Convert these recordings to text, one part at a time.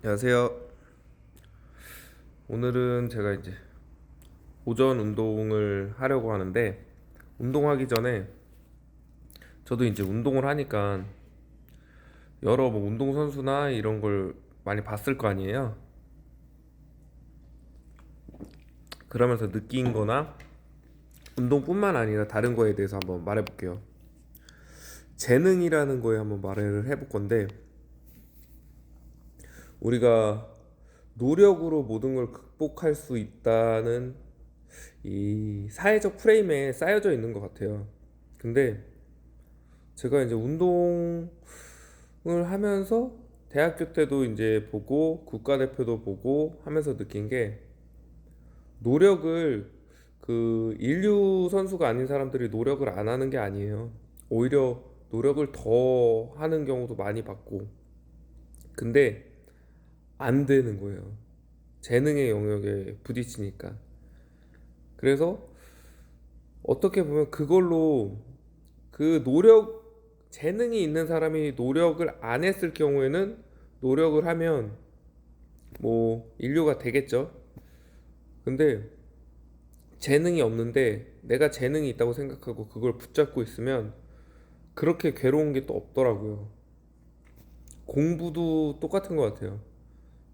안녕하세요. 오늘은 제가 이제 오전 운동을 하려고 하는데 운동하기 전에 저도 이제 운동을 하니까 여러 뭐 운동 선수나 이런 걸 많이 봤을 거 아니에요. 그러면서 느낀 거나 운동뿐만 아니라 다른 거에 대해서 한번 말해 볼게요. 재능이라는 거에 한번 말을 해볼 건데 우리가 노력으로 모든 걸 극복할 수 있다는 이 사회적 프레임에 쌓여져 있는 것 같아요. 근데 제가 이제 운동을 하면서 대학교 때도 이제 보고 국가대표도 보고 하면서 느낀 게 노력을 그 인류 선수가 아닌 사람들이 노력을 안 하는 게 아니에요. 오히려 노력을 더 하는 경우도 많이 봤고. 근데 안 되는 거예요. 재능의 영역에 부딪히니까. 그래서 어떻게 보면 그걸로 그 노력, 재능이 있는 사람이 노력을 안 했을 경우에는 노력을 하면 뭐 인류가 되겠죠. 근데 재능이 없는데 내가 재능이 있다고 생각하고 그걸 붙잡고 있으면 그렇게 괴로운 게 또 없더라고요. 공부도 똑같은 것 같아요.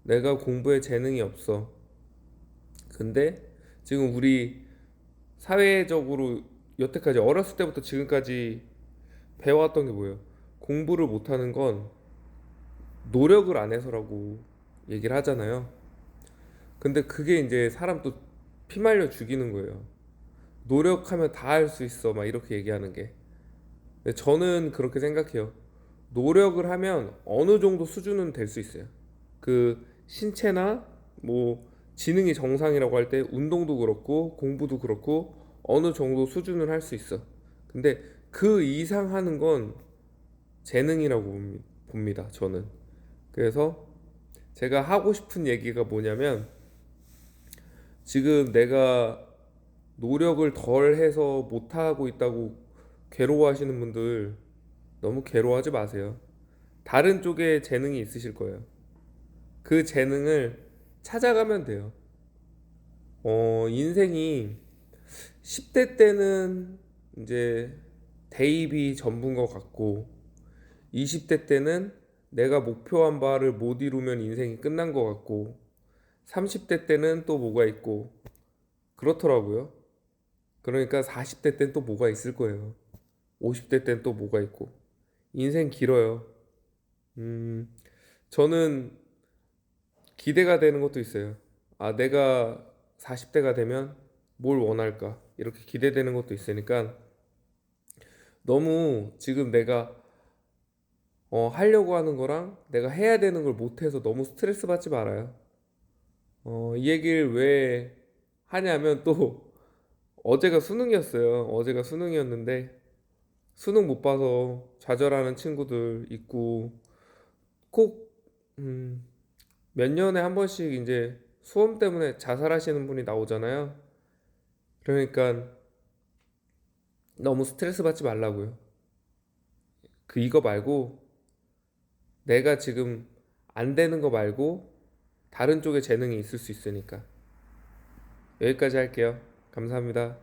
내가 공부에 재능이 없어. 근데 지금 우리 사회적으로 여태까지 어렸을 때부터 지금까지 배워왔던 게 뭐예요? 공부를 못하는 건 노력을 안 해서라고 얘기를 하잖아요. 근데 그게 이제 사람 또 피말려 죽이는 거예요. 노력하면 다 할 수 있어. 막 이렇게 얘기하는 게. 저는 그렇게 생각해요. 노력을 하면 어느 정도 수준은 될 수 있어요. 그 신체나 뭐 지능이 정상이라고 할 때 운동도 그렇고 공부도 그렇고 어느 정도 수준을 할 수 있어. 근데 그 이상 하는 건 재능이라고 봅니- 봅니다. 저는. 그래서 제가 하고 싶은 얘기가 뭐냐면 지금 내가 노력을 덜 해서 못 하고 있다고 괴로워하시는 분들 너무 괴로워하지 마세요. 다른 쪽에 재능이 있으실 거예요. 그 재능을 찾아가면 돼요. 어, 인생이 10대 때는 이제 대입이 전부인 것 같고 20대 때는 내가 목표한 바를 못 이루면 인생이 끝난 것 같고 30대 때는 또 뭐가 있고 그렇더라고요. 그러니까 40대 땐또 뭐가 있을 거예요. 50대 땐또 뭐가 있고 인생 길어요. 음, 저는 기대가 되는 것도 있어요. 아, 내가 40대가 되면 뭘 원할까? 이렇게 기대되는 것도 있으니까 너무 지금 내가 어, 하려고 하는 거랑 내가 해야 되는 걸 못해서 너무 스트레스 받지 말아요. 어, 이 얘기를 왜 하냐면 또 어제가 수능이었어요. 어제가 수능이었는데 수능 못 봐서 좌절하는 친구들 있고 꼭 음, 몇 년에 한 번씩 이제 수험 때문에 자살하시는 분이 나오잖아요. 그러니까 너무 스트레스 받지 말라고요. 그 이거 말고 내가 지금 안 되는 거 말고 다른 쪽에 재능이 있을 수 있으니까 여기까지 할게요. 감사합니다.